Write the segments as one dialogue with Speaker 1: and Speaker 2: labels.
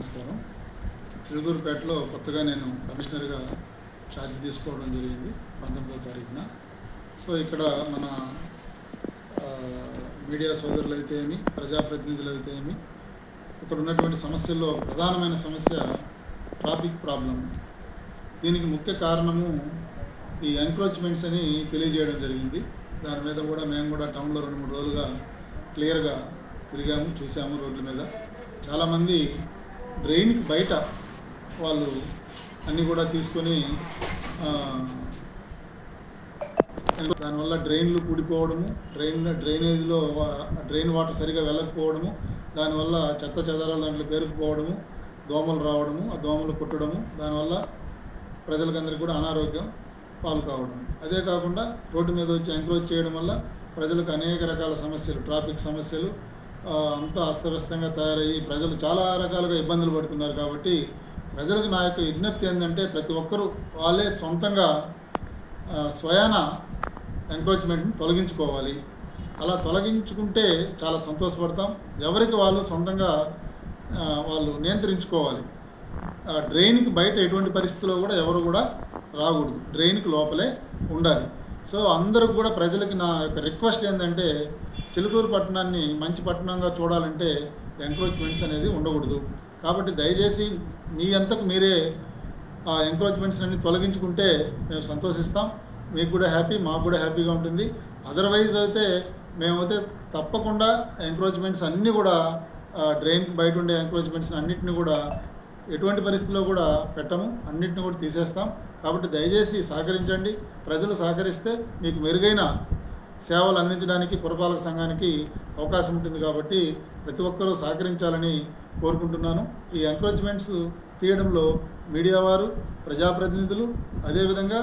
Speaker 1: నమస్కారం. చిలుగూరుపేటలో కొత్తగా నేను కమిషనర్గా ఛార్జ్ తీసుకోవడం జరిగింది పంతొమ్మిదో తారీఖున. సో ఇక్కడ మన మీడియా సోదరులు అయితే ఏమి ప్రజాప్రతినిధులు అయితే ఏమి ఇక్కడ ఉన్నటువంటి సమస్యల్లో ప్రధానమైన సమస్య ట్రాఫిక్ ప్రాబ్లం దీనికి ముఖ్య కారణము ఈ ఎంక్రోచ్మెంట్స్ అని తెలియజేయడం జరిగింది. దాని మీద కూడా మేము కూడా టౌన్లో రెండు మూడు రోజులుగా క్లియర్గా తిరిగాము చూసాము రోడ్ల మీద. చాలామంది డ్రైన్కి బయట వాళ్ళు అన్నీ కూడా తీసుకొని దానివల్ల డ్రైన్లు కూడిపోవడము డ్రైన్ డ్రైనేజ్లో డ్రైన్ వాటర్ సరిగా వెళ్ళకపోవడము దానివల్ల చెత్త చెదారాలు దాంట్లో పేరుకుపోవడము దోమలు రావడము ఆ దోమలు కుట్టడము దానివల్ల ప్రజలకందరికీ కూడా అనారోగ్యం పాలు కావడం. అదే కాకుండా రోడ్డు మీద వచ్చి ఎంక్రోచ్ చేయడం వల్ల ప్రజలకు అనేక రకాల సమస్యలు ట్రాఫిక్ సమస్యలు అంతా అస్తవ్యస్తంగా తయారయ్యి ప్రజలు చాలా రకాలుగా ఇబ్బందులు పడుతున్నారు కాబట్టి ప్రజలకు నా యొక్క విజ్ఞప్తి ఏంటంటే ప్రతి ఒక్కరూ వాళ్ళే సొంతంగా స్వయాన ఎంక్రోచ్మెంట్ని తొలగించుకోవాలి. అలా తొలగించుకుంటే చాలా సంతోషపడతాం. ఎవరికి వాళ్ళు సొంతంగా వాళ్ళు నియంత్రించుకోవాలి. డ్రైన్కి బయట ఎటువంటి పరిస్థితిలో కూడా ఎవరు కూడా రాకూడదు. డ్రైన్కి లోపలే ఉండాలి. సో అందరూ కూడా ప్రజలకి నా యొక్క రిక్వెస్ట్ ఏంటంటే చిలుకూరు పట్టణాన్ని మంచి పట్టణంగా చూడాలంటే ఎంక్రోచ్మెంట్స్ అనేది ఉండకూడదు. కాబట్టి దయచేసి మీ అంతకు మీరే ఆ ఎంక్రోచ్మెంట్స్ అన్ని తొలగించుకుంటే మేము సంతోషిస్తాం. మీకు కూడా హ్యాపీ మాకు కూడా హ్యాపీగా ఉంటుంది. అదర్వైజ్ అయితే మేమైతే తప్పకుండా ఎంక్రోచ్మెంట్స్ అన్నీ కూడా డ్రైన్ బయట ఉండే ఎంక్రోచ్మెంట్స్ అన్నిటిని కూడా ఎటువంటి పరిస్థితిలో కూడా పెట్టము. అన్నింటిని కూడా తీసేస్తాం. కాబట్టి దయచేసి సహకరించండి. ప్రజలు సహకరిస్తే మీకు మెరుగైన సేవలు అందించడానికి పురపాలక సంఘానికి అవకాశం ఉంటుంది కాబట్టి ప్రతి ఒక్కరూ సహకరించాలని కోరుకుంటున్నాను. ఈ ఎంక్రోచ్మెంట్స్ తీయడంలో మీడియా వారు ప్రజాప్రతినిధులు అదేవిధంగా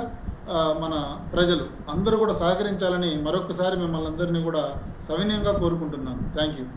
Speaker 1: మన ప్రజలు అందరూ కూడా సహకరించాలని మరొకసారి మిమ్మల్ని అందరినీ కూడా సవినయంగా కోరుకుంటున్నాను. Thank you